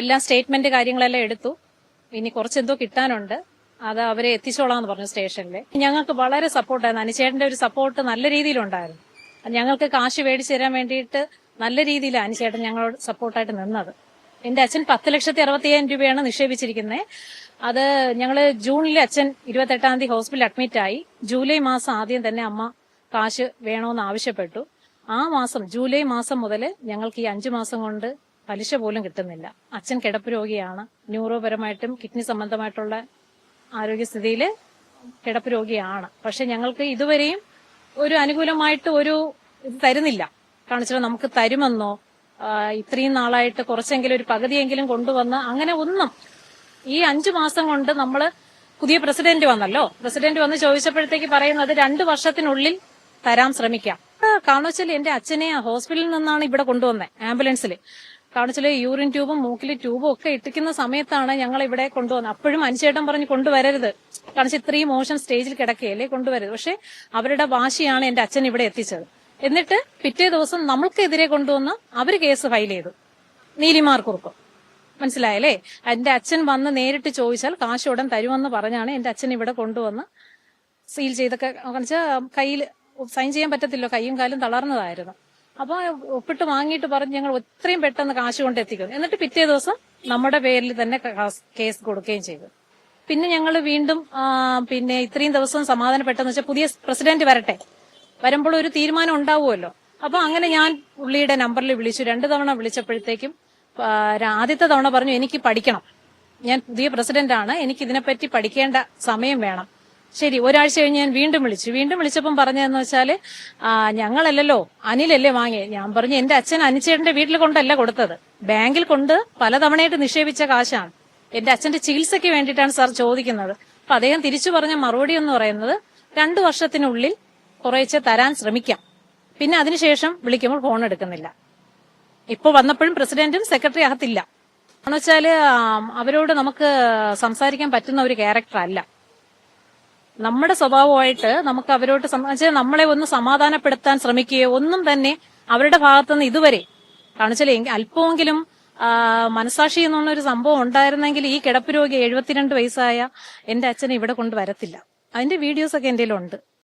എല്ലാം സ്റ്റേറ്റ്മെന്റ് കാര്യങ്ങളെല്ലാം എടുത്തു. ഇനി കുറച്ചെന്തോ കിട്ടാനുണ്ട്. അത് അവരെ എത്തിച്ചോളാന്ന് പറഞ്ഞു സ്റ്റേഷനിൽ ഞങ്ങൾക്ക് വളരെ സപ്പോർട്ടായിരുന്നു. അനുചേട്ടന്റെ ഒരു സപ്പോർട്ട് നല്ല രീതിയിലുണ്ടായിരുന്നു. ഞങ്ങൾക്ക് കാശ് മേടിച്ചു തരാൻ വേണ്ടിയിട്ട് നല്ല രീതിയിൽ അനുചേട്ടൻ ഞങ്ങളോട് സപ്പോർട്ടായിട്ട് നിന്നത്. എന്റെ അച്ഛൻ പത്ത് ലക്ഷത്തി അറുപത്തിയ്യായിരം രൂപയാണ് നിക്ഷേപിച്ചിരിക്കുന്നത് അത് ഞങ്ങൾ ജൂണിൽ അച്ഛൻ ഇരുപത്തെട്ടാം തീയതി ഹോസ്പിറ്റലിൽ അഡ്മിറ്റ് ആയി. ജൂലൈ മാസം ആദ്യം തന്നെ അമ്മ കാശ് വേണമെന്ന് ആവശ്യപ്പെട്ടു. ആ മാസം ജൂലൈ മാസം മുതൽ ഞങ്ങൾക്ക് ഈ അഞ്ചു മാസം കൊണ്ട് പലിശ പോലും കിട്ടുന്നില്ല. അച്ഛൻ കിടപ്പ് രോഗിയാണ്. ന്യൂറോപരമായിട്ടും കിഡ്നി സംബന്ധമായിട്ടുള്ള ആരോഗ്യസ്ഥിതിയിൽ കിടപ്പ് രോഗിയാണ്. പക്ഷെ ഞങ്ങൾക്ക് ഇതുവരെയും ഒരു അനുകൂലമായിട്ട് ഒരു ഇത് തരുന്നില്ല കാണിച്ചാൽ നമുക്ക് തരുമെന്നോ ഇത്രയും നാളായിട്ട് കുറച്ചെങ്കിലും ഒരു പകുതിയെങ്കിലും കൊണ്ടുവന്ന് അങ്ങനെ ഒന്നും ഈ അഞ്ചു മാസം കൊണ്ട് നമ്മൾ പുതിയ പ്രസിഡന്റ് വന്നല്ലോ. പ്രസിഡന്റ് വന്ന് ചോദിച്ചപ്പോഴത്തേക്ക് പറയുന്നത് രണ്ടു വർഷത്തിനുള്ളിൽ തരാൻ ശ്രമിക്കാം. കാണിച്ചാൽ എന്റെ അച്ഛനെ ഹോസ്പിറ്റലിൽ നിന്നാണ് ഇവിടെ കൊണ്ടുവന്നത് ആംബുലൻസിൽ കാണിച്ചാൽ യൂറിൻ ട്യൂബും മൂക്കിലെ ട്യൂബും ഒക്കെ ഇട്ടിക്കുന്ന സമയത്താണ് ഞങ്ങൾ ഇവിടെ കൊണ്ടുവന്നത്. അപ്പോഴും അനുചേട്ടൻ പറഞ്ഞ് കൊണ്ടുവരരുത്. കാണിച്ച് ഇത്രയും മോശം സ്റ്റേജിൽ കിടക്കുകയല്ലേ കൊണ്ടുവരരുത്. പക്ഷെ അവരുടെ വാശിയാണ് എന്റെ അച്ഛൻ ഇവിടെ എത്തിച്ചത്. എന്നിട്ട് പിറ്റേ ദിവസം നമ്മൾക്കെതിരെ കൊണ്ടുവന്ന് അവർ കേസ് ഫയൽ ചെയ്തു. നീലിമാർ കുറുക്കും മനസ്സിലായല്ലേ? എന്റെ അച്ഛൻ വന്ന് നേരിട്ട് ചോദിച്ചാൽ കാശ് ഉടൻ തരുമെന്ന് പറഞ്ഞാണ് എന്റെ അച്ഛൻ ഇവിടെ കൊണ്ടുവന്ന് സീൽ ചെയ്തൊക്കെ. കയ്യിൽ സൈൻ ചെയ്യാൻ പറ്റത്തില്ലോ? കൈയും കാലും തളർന്നതായിരുന്നു. അപ്പൊ ഒപ്പിട്ട് വാങ്ങിയിട്ട് പറഞ്ഞ് ഞങ്ങൾ എത്രയും പെട്ടെന്ന് കാശ് കൊണ്ട് എത്തിക്കും. എന്നിട്ട് പിറ്റേ ദിവസം നമ്മുടെ പേരിൽ തന്നെ കേസ് കൊടുക്കുകയും ചെയ്തു. പിന്നെ ഞങ്ങൾ വീണ്ടും പിന്നെ ഇത്രയും ദിവസം സമാധാനപ്പെട്ടെന്ന് വെച്ചാൽ പുതിയ പ്രസിഡന്റ് വരട്ടെ. വരുമ്പോൾ ഒരു തീരുമാനം ഉണ്ടാവുമല്ലോ. അപ്പൊ അങ്ങനെ ഞാൻ പുള്ളിയുടെ നമ്പറിൽ വിളിച്ചു. രണ്ടു തവണ വിളിച്ചപ്പോഴത്തേക്കും ആദ്യത്തെ തവണ പറഞ്ഞു എനിക്ക് പഠിക്കണം. ഞാൻ പുതിയ പ്രസിഡന്റാണ്. എനിക്ക് ഇതിനെപ്പറ്റി പഠിക്കേണ്ട സമയം വേണം. ശരി ഒരാഴ്ച കഴിഞ്ഞ് ഞാൻ വീണ്ടും വിളിച്ചു. വീണ്ടും വിളിച്ചപ്പം പറഞ്ഞതെന്ന് വെച്ചാൽ ആ, ഞങ്ങളല്ലല്ലോ അനിലല്ലേ വാങ്ങിയത് ഞാൻ പറഞ്ഞു എന്റെ അച്ഛൻ അനിച്ചേട്ടന്റെ വീട്ടിൽ കൊണ്ടല്ല കൊടുത്തത്. ബാങ്കിൽ കൊണ്ട് പലതവണയായിട്ട് നിക്ഷേപിച്ച കാശാണ്. എന്റെ അച്ഛന്റെ ചികിത്സയ്ക്ക് വേണ്ടിയിട്ടാണ് സാർ ചോദിക്കുന്നത്. അപ്പൊ അദ്ദേഹം തിരിച്ചു പറഞ്ഞ മറുപടി എന്ന് പറയുന്നത് രണ്ടു വർഷത്തിനുള്ളിൽ കുറേശ്ശെ തരാൻ ശ്രമിക്കാം. പിന്നെ അതിനുശേഷം വിളിക്കുമ്പോൾ ഫോൺ എടുക്കുന്നില്ല. ഇപ്പൊ വന്നപ്പോഴും പ്രസിഡന്റും സെക്രട്ടറി അകത്തില്ല. എന്ന് വെച്ചാൽ അവരോട് നമുക്ക് സംസാരിക്കാൻ പറ്റുന്ന ഒരു ക്യാരക്ടർ അല്ല നമ്മുടെ സ്വഭാവമായിട്ട് നമുക്ക് അവരോട് സംബന്ധിച്ച് നമ്മളെ ഒന്ന് സമാധാനപ്പെടുത്താൻ ശ്രമിക്കുകയോ ഒന്നും തന്നെ അവരുടെ ഭാഗത്തുനിന്ന് ഇതുവരെ. കാണിച്ചാൽ അല്പമെങ്കിലും മനസാക്ഷി എന്നുള്ള ഒരു സംഭവം ഉണ്ടായിരുന്നെങ്കിൽ ഈ കിടപ്പ് രോഗി എഴുപത്തിരണ്ട് വയസ്സായ എന്റെ അച്ഛനെ ഇവിടെ കൊണ്ടുവരത്തില്ല അതിന്റെ വീഡിയോസ് ഒക്കെ എന്റെ ഉണ്ട്